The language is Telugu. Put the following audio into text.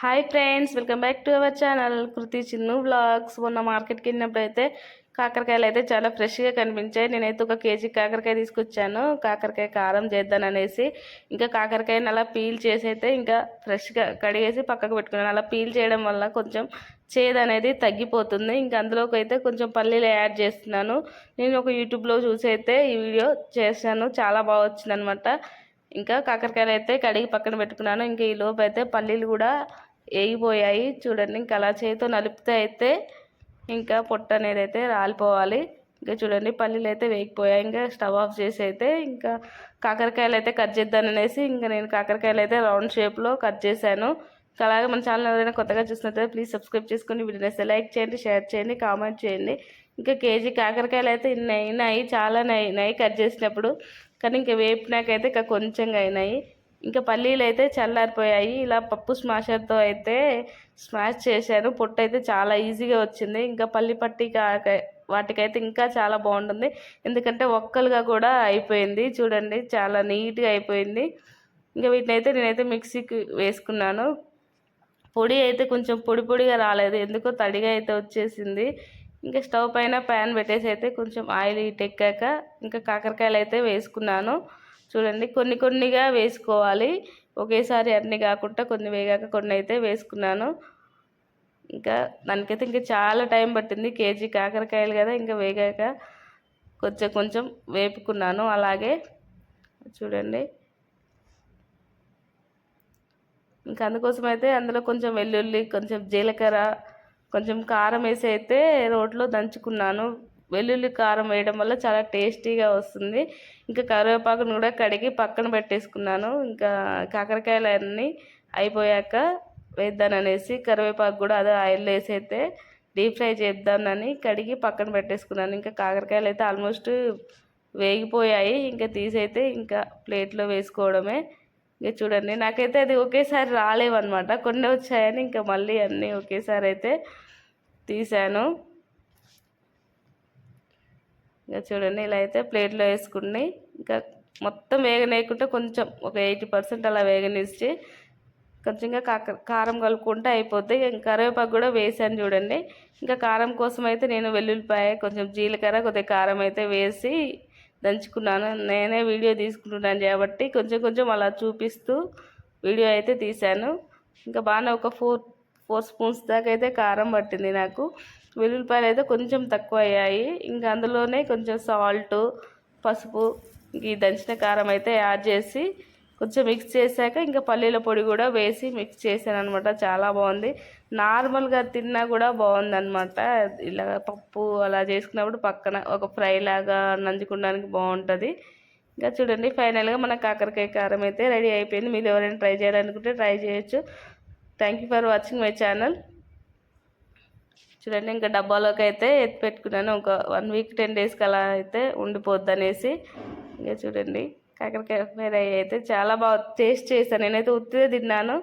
Hi friends welcome back to our channel Kruthi Chinnu vlogs మొన్న మార్కెట్కి వెళ్ళినప్పుడు అయితే కాకరకాయలు అయితే చాలా ఫ్రెష్గా కనిపించాయి. నేనైతే ఒక కేజీ కాకరకాయ తీసుకొచ్చాను. కాకరకాయ కారం చేద్దాను అనేసి ఇంకా కాకరకాయని అలా పీల్ చేసి అయితే ఇంకా ఫ్రెష్గా కడిగేసి పక్కకు పెట్టుకున్నాను. అలా పీల్ చేయడం వల్ల కొంచెం చేదు అనేది తగ్గిపోతుంది. ఇంకా అందులోకి అయితే కొంచెం పల్లీలు యాడ్ చేస్తున్నాను. నేను ఒక యూట్యూబ్లో చూసి అయితే ఈ వీడియో చేశాను. చాలా బాగా వచ్చిందనమాట. ఇంకా కాకరకాయలు అయితే కడిగి పక్కన పెట్టుకున్నాను. ఇంకా ఈ లోపు అయితే పల్లీలు కూడా వేగిపోయాయి చూడండి ఇంకా అలా చేతితో నలిపితే అయితే ఇంకా పొట్ట అనేది అయితే రాలిపోవాలి. ఇంకా చూడండి పల్లీలు అయితే వేగిపోయాయి. ఇంకా స్టవ్ ఆఫ్ చేసి అయితే ఇంకా కాకరకాయలు అయితే కట్ చేద్దాను అనేసి ఇంకా నేను కాకరకాయలు అయితే రౌండ్ షేప్లో కట్ చేశాను. ఇంకా అలాగే మన ఛానల్ ఎవరైనా కొత్తగా చూసినట్లయితే ప్లీజ్ సబ్స్క్రైబ్ చేసుకొని వీడియోస్ లైక్ చేయండి షేర్ చేయండి కామెంట్ చేయండి. ఇంకా కేజీ కాకరకాయలు అయితే ఇన్ని అయినాయి. చాలా అయినాయి కట్ చేసినప్పుడు. కానీ ఇంకా వేపినాకైతే ఇంకా కొంచెంగా అయినాయి. ఇంకా పల్లీలు అయితే చల్లారిపోయాయి. ఇలా పప్పు స్మాషర్తో అయితే స్మాష్ చేశాను పొట్టు అయితే చాలా ఈజీగా వచ్చింది. ఇంకా పల్లి పట్టి వాటికైతే ఇంకా చాలా బాగుంటుంది. ఎందుకంటే ఒక్కలుగా కూడా అయిపోయింది. చూడండి చాలా నీట్గా అయిపోయింది. ఇంకా వీటిని అయితే నేనైతే మిక్సీకి వేసుకున్నాను. పొడి అయితే కొంచెం పొడి పొడిగా రాలేదు. ఎందుకో తడిగా అయితే వచ్చేసింది. ఇంకా స్టవ్ పైన ప్యాన్ పెట్టేసి అయితే కొంచెం ఆయిల్ ఎక్కాక ఇంకా కాకరకాయలు అయితే వేసుకున్నాను. చూడండి. కొన్ని కొన్నిగా వేసుకోవాలి. ఒకేసారి అన్నీ కాకుండా కొన్ని వేగాక కొన్ని అయితే వేసుకున్నాను. ఇంకా దానికైతే ఇంకా చాలా టైం పట్టింది. కేజీ కాకరకాయలు కదా ఇంకా వేగాక కొంచెం కొంచెం వేపుకున్నాను. అలాగే చూడండి. ఇంకా అందుకోసం అయితే అందులో కొంచెం వెల్లుల్లి కొంచెం జీలకర్ర కొంచెం కారం వేసి అయితే రోట్లో దంచుకున్నాను. వెల్లుల్లి కారం వేయడం వల్ల చాలా టేస్టీగా వస్తుంది. ఇంకా కరివేపాకును కూడా కడిగి పక్కన పెట్టేసుకున్నాను. ఇంకా కాకరకాయలు అన్నీ అయిపోయాక వేద్దాననేసి కరివేపాకు కూడా అదే ఆయిల్ వేసైతే అయితే డీప్ ఫ్రై చేద్దామని కడిగి పక్కన పెట్టేసుకున్నాను. ఇంకా కాకరకాయలు అయితే ఆల్మోస్ట్ వేగిపోయాయి. ఇంకా తీసైతే ఇంకా ప్లేట్లో వేసుకోవడమే. ఇంకా చూడండి నాకైతే అది ఒకేసారి రాలేవన్నమాట. కొన్ని వచ్చాయని ఇంకా మళ్ళీ అన్నీ ఒకేసారి అయితే తీసాను. ఇంకా చూడండి ఇలా అయితే ప్లేట్లో వేసుకుని ఇంకా మొత్తం వేగనేయకుండా కొంచెం ఒక ఎయిటీ పర్సెంట్ అలా వేగనిచ్చి కొంచెంగా కాక కారం కలుపుకుంటే అయిపోతాయి ఇంకా కరివేపాకు కూడా వేసాను చూడండి. ఇంకా కారం కోసం అయితే నేను వెల్లుల్లిపాయ కొంచెం జీలకర్ర కొద్దిగా కారం అయితే వేసి దంచుకున్నాను. నేనే వీడియో తీసుకుంటున్నాను కాబట్టి కొంచెం కొంచెం అలా చూపిస్తూ వీడియో అయితే తీశాను. ఇంకా బాగానే ఒక ఫోర్ ఫోర్ స్పూన్స్ దాకా అయితే కారం పట్టింది నాకు. వెల్లుల్లిపాయలు అయితే కొంచెం తక్కువ అయ్యాయి ఇంకా అందులోనే కొంచెం సాల్ట్ పసుపు ఈ దంచిన కారం అయితే యాడ్ చేసి కొంచెం మిక్స్ చేశాక ఇంకా పల్లీల పొడి కూడా వేసి మిక్స్ చేశాను అనమాట చాలా బాగుంది. నార్మల్గా తిన్నా కూడా బాగుందనమాట ఇలా పప్పు అలా చేసుకున్నప్పుడు పక్కన ఒక ఫ్రై లాగా నంచుకోవడానికి బాగుంటుంది. ఇంకా చూడండి ఫైనల్గా మన కాకరకాయ కారం అయితే రెడీ అయిపోయింది. మీరు ఎవరైనా ట్రై చేయాలనుకుంటే ట్రై చేయొచ్చు. Thank you for watching my channel చూడండి ఇంకా డబ్బాలోకి అయితే ఎత్తి పెట్టుకున్నాను ఒక వన్ వీక్ టెన్ డేస్కి అలా అయితే ఉండిపోద్ది అనేసి ఇంకా చూడండి కాకరకాయ ఫ్రై అయితే చాలా బాగా టేస్ట్ చేశాను. నేనైతే ఉత్తిదే తిన్నాను.